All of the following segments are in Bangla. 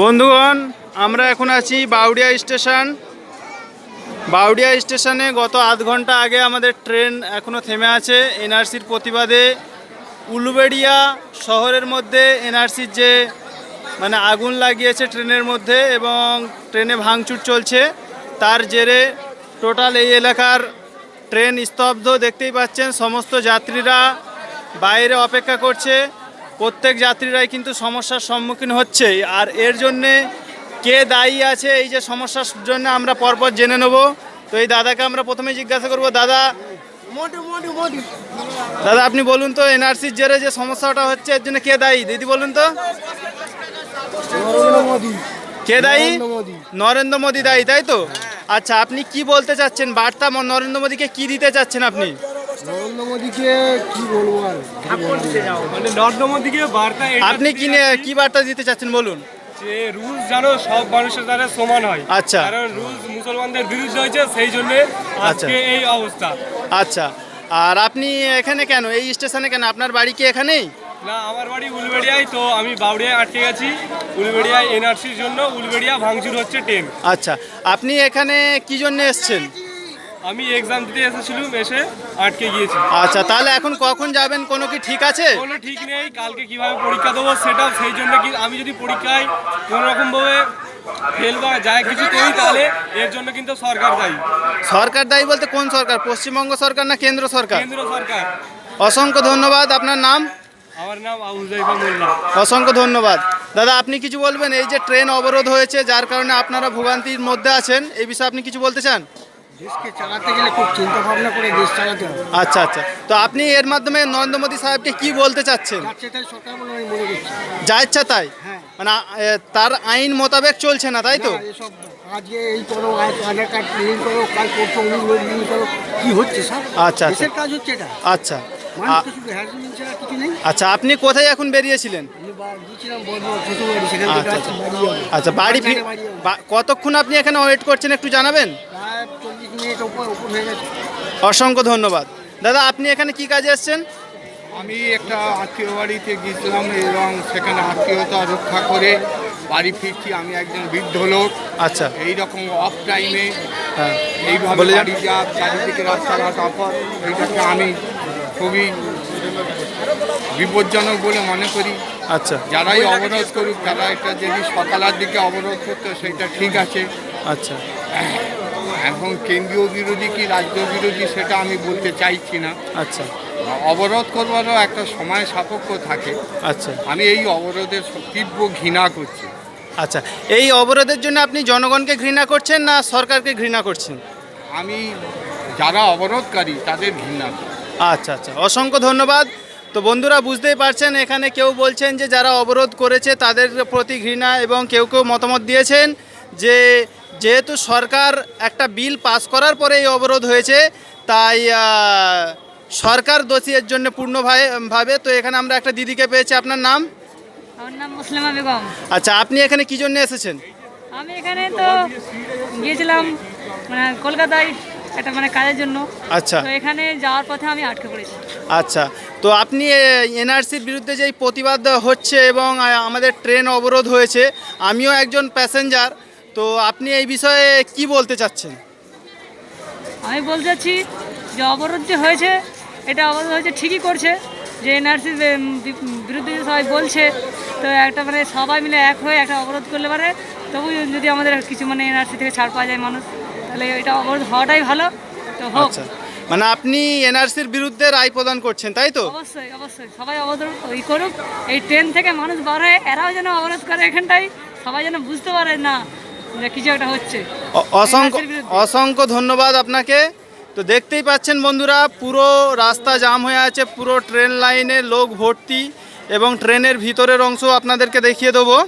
বন্ধুগণ, আমরা এখন আছি বাউডিয়া স্টেশন। বাউডিয়া স্টেশনে গত আধ ঘণ্টা আগে আমাদের ট্রেন এখনও থেমে আছে এনআরসির প্রতিবাদে। উলুবেড়িয়া শহরের মধ্যে এনআরসির যে মানে আগুন লাগিয়েছে ট্রেনের মধ্যে এবং ট্রেনে ভাঙচুর চলছে, তার জেরে টোটাল এই এলাকার ট্রেন স্তব্ধ দেখতেই পাচ্ছেন, সমস্ত যাত্রীরা বাইরে অপেক্ষা করছে। প্রত্যেক যাত্রীরাই কিন্তু সমস্যার সম্মুখীন হচ্ছে আর এর জন্যে কে দায়ী আছে এই যে সমস্যার জন্য আমরা পরপর জেনে নেব। তো এই দাদাকে আমরা প্রথমে জিজ্ঞাসা করব দাদা। দাদা আপনি বলুন তো এনআরসির জেরে যে সমস্যাটা হচ্ছে এর জন্য কে দায়ী? দিদি বলুন তো। কে দায়ী? নরেন্দ্র মোদী। নরেন্দ্র মোদী দায়ী তাই তো? আচ্ছা আপনি কি বলতে চাচ্ছেন? বার্তা নরেন্দ্র মোদীকে কি দিতে চাচ্ছেন আপনি? নরেন্দ্র মোদীকে কি বলব আর? মানে নরেন্দ্র মোদীকে বার্তা আপনি কি কি বার্তা দিতে চাচ্ছেন বলুন? যে রুলস জানো সব মানুষের দ্বারা সমান হয়। আচ্ছা। কারণ রুলস মুসলমানদের বিরুদ্ধে হয়েছে সেই জন্য আচ্ছা। আজকে এই অবস্থা। আচ্ছা। আর আপনি এখানে কেন? এই স্টেশনে কেন? আপনার বাড়ি কি এখানেই? না আমার বাড়ি উলবেড়িয়ায় তো আমি বাউড়িয়ায় আটকে গেছি। উলবেড়িয়ায় এনআরসির জন্য উলবেড়িয়া ভাঙচুর হচ্ছে ট্রেন। আচ্ছা। আপনি এখানে কি জন্য এসছেন? আমি এক্সাম দিতে এসেছিলাম এসে আটকে গিয়েছি। আচ্ছা তাহলে এখন কখন যাবেন? কোনো কি ঠিক আছে? কোনো ঠিক নেই কালকে কীভাবে পরীক্ষা দেবো সেটা সেই জন্য কি আমি যদি পরীক্ষায় কোনো রকমভাবে ফেল বা যায় কিছু করি তাহলে এর জন্য কিন্তু সরকার দায়ী। সরকার দায়ী বলতে কোন সরকার? পশ্চিমবঙ্গ সরকার না কেন্দ্র সরকার? কেন্দ্র সরকার। অসংখ্য ধন্যবাদ আপনার নাম? আমার নাম আবুজাইফা মোল্লা। অসংখ্য ধন্যবাদ। দাদা আপনি কিছু বলবেন? এই যে ট্রেন অবরোধ হয়েছে যার কারণে আপনারা ভোগান্তির মধ্যে আছেন এই বিষয়ে আপনি কিছু বলতে চান? দেশকে চালাতে গেলে খুব চিন্তা ভাবনা করে দেশ চালাতে হবে। আচ্ছা আচ্ছা। তো আপনি এর মাধ্যমে নরেন্দ্র মোদী সাহেবকে কি বলতে চাচ্ছেন? যাচ্ছে সরকার বলে আমি মনে করছি। যা ইচ্ছা তাই? হ্যাঁ। মানে এ, তার আইন মোতাবেক চলছে না তাই তো? না, এসব আজকে এই করো আজ আধার কার্ড লিঙ্ক করো কাল করছ অমুক লিঙ্ক করো কি হচ্ছে স্যার আচ্ছা, আচ্ছা। দেশের কাজ হচ্ছে এটা। আচ্ছা। মানুষকে শুধু হ্যারাসমেন্ট ছাড়া কিছু নেই। আচ্ছা আপনি কোথায় এখন বেরিয়েছিলেন? আমি বা- গিয়েছিলাম বর্ধমান শ্বশুরবাড়ি সেখান থেকে আচ্ছা, আসছি বাড়ি যাব। আচ্ছা বাড়ি ফি- বাড়ি যাব। বা- কতক্ষণ আপনি এখানে ওয়েট করছেন একটু জানাবেন? মিনিট হয়ে গেছে। অসংখ্য ধন্যবাদ। দাদা আপনি এখানে কি কাজে এসেছেন? আমি একটা আত্মীয় বাড়িতে গিয়েছিলাম এবং সেখানে আত্মীয়তা রক্ষা করে বাড়ি ফিরছি। আমি একজন বৃদ্ধ লোক। আচ্ছা। এই রকম অফ টাইমে হ্যাঁ। এইভাবে বাড়ি যা চারিদিকে রাস্তাঘাট অফার এইটাকে আমি খুবই বিপজ্জনক বলে মনে করি। আচ্ছা। যারাই অবরোধ করুক তারা এটা যদি সকালের দিকে অবরোধ করতো সেটা ঠিক আছে। আচ্ছা। এখন কেন্দ্রীয় বিরোধী কি রাজ্য বিরোধী সেটা আমি বলতে চাইছি না। আচ্ছা। অবরোধ করবারও একটা সময় সাপেক্ষ থাকে। আচ্ছা। আমি এই অবরোধের তীব্র ঘৃণা করছি। আচ্ছা এই অবরোধের জন্য আপনি জনগণকে ঘৃণা করছেন না সরকারকে ঘৃণা করছেন? আমি যারা অবরোধকারী তাদের ঘৃণা করি। আচ্ছা আচ্ছা অসংখ্য ধন্যবাদ। তো বন্ধুরা বুঝতেই পারছেন এখানে কেউ বলছেন যে যারা অবরোধ করেছে তাদের প্রতি ঘৃণা এবং কেউ কেউ মতামত দিয়েছেন যে যেহেতু সরকার একটা বিল পাস করার পরে এই অবরোধ হয়েছে তাই সরকার দোষী এর জন্য পূর্ণ ভাবে- ভাবে তো এখানে আমরা একটা দিদিকে পেয়েছি। আপনার নাম? আমার নাম মুসলিমা বেগম। আচ্ছা আপনি এখানে কি জন্য এসেছেন? আমি এখানে তো গিয়েছিলাম মানে কলকাতায় একটা মানে কাজের জন্য। আচ্ছা। তো এখানে যাওয়ার পথে আমি আটকে পড়েছি। আচ্ছা তো আপনি এনআরসির বিরুদ্ধে যেই প্রতিবাদ হচ্ছে এবং আমাদের ট্রেন অবরোধ হয়েছে আমিও একজন প্যাসেঞ্জার তো আপনি এই বিষয়ে কি বলতে চাচ্ছেন? আমি বলতে চাচ্ছি যে অবরোধ যে হয়েছে এটা অবরোধ হয়েছে ঠিকই করছে যে এনআরসির বিরুদ্ধে যে সবাই বলছে তো একটা মানে সবাই মিলে এক হয়ে একটা অবরোধ করলে পারে। তবু যদি আমাদের কিছু মানে এনআরসি থেকে ছাড় পাওয়া যায় মানুষ তাহলে এটা অবরোধ হওয়াটাই ভালো। তো হোক। আচ্ছা। মানে আপনি এনআরসির বিরুদ্ধে রায় প্রদান করছেন তাই তো? অবশ্যই অবশ্যই। সবাই অবরোধ ওই করুক। এই ট্রেন থেকে মানুষ বার হয়ে এরাও যেন অবরোধ করে এখানটাই সবাই যেন বুঝতে পারে না অ- অসংখ্য। অসংখ্য ধন্যবাদ আপনাকে। তো দেখতেই পাচ্ছেন বন্ধুরা পুরো রাস্তা জাম হয়ে আছে পুরো ট্রেন লাইনে লোক ভর্তি এবং ট্রেনের ভিতরের অংশ আপনাদেরকে দেখিয়ে দেবো।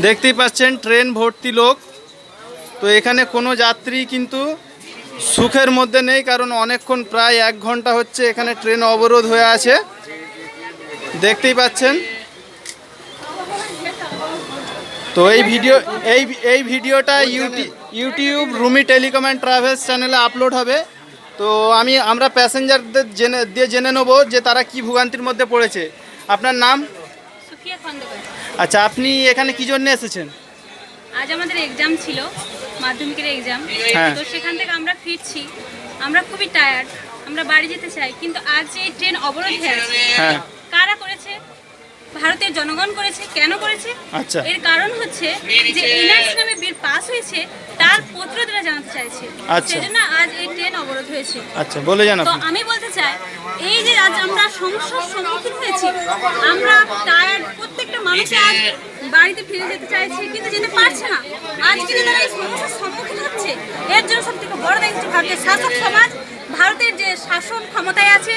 দেখতেই পাচ্ছেন ট্রেন ভর্তি লোক। তো এখানে কোনো যাত্রী কিন্তু সুখের মধ্যে নেই কারণ অনেকক্ষণ প্রায় এক ঘণ্টা হচ্ছে এখানে ট্রেন অবরোধ হয়ে আছে। দেখতেই পাচ্ছেন তো এই ভিডিও এই এই ভিডিওটা YouTube YouTube Rumi telecom and travels চ্যানেলে আপলোড হবে। তো আমি আমরা প্যাসেঞ্জারদের জেনে দিয়ে জেনে নেব যে তারা কি ভোগান্তির মধ্যে পড়েছে। আপনার নাম? আচ্ছা আপনি এখানে কি জন্য এসেছেন? আজ আমাদের এক্সাম ছিল মাধ্যমিকের এক্সাম হ্যাঁ। তো সেখান থেকে আমরা ফিরছি। আমরা খুবই টায়ার্ড আমরা বাড়ি যেতে চাই কিন্তু আজ এই ট্রেন অবরোধে আছে। হ্যাঁ। কারা করেছে ভারতের জনগণ করেছে কেন করেছে? আচ্ছা। এর কারণ হচ্ছে যে এনআরসি নামে বিল পাস হয়েছে তার প্রতিরোধরা জানাতে চাইছে। আচ্ছা। সেজন্য আজ এই ট্রেন অবরোধ হয়েছে। আচ্ছা বলে যান তো আমি বলতে চাই এই যে আজ আমরা সমস্যার সম্মুখীন হয়েছি আমরা টায়ার্ড প্রত্যেকটা মানুষ আজ বাড়িতে ফিরে যেতে চাইছে কিন্তু যেতে পারছে না। আজ কিন্তু তারা এই সমস্যার সম্মুখীন হচ্ছে। এর জন্য সব থেকে বড় দায়িত্ব ভারতের শাসক সমাজ ভারতের যে শাসন ক্ষমতায় আছে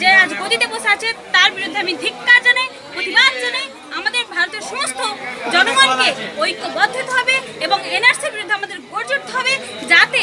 যে আজ গদিতে বসে আছে তার বিরুদ্ধে আমি ধিক্কার প্রতিবাদ জানাই আমাদের ভারতের সমস্ত জনগণকে ঐক্যবদ্ধ হবে এবং এনআরসির বিরুদ্ধে আমাদের গড়ে হবে যাতে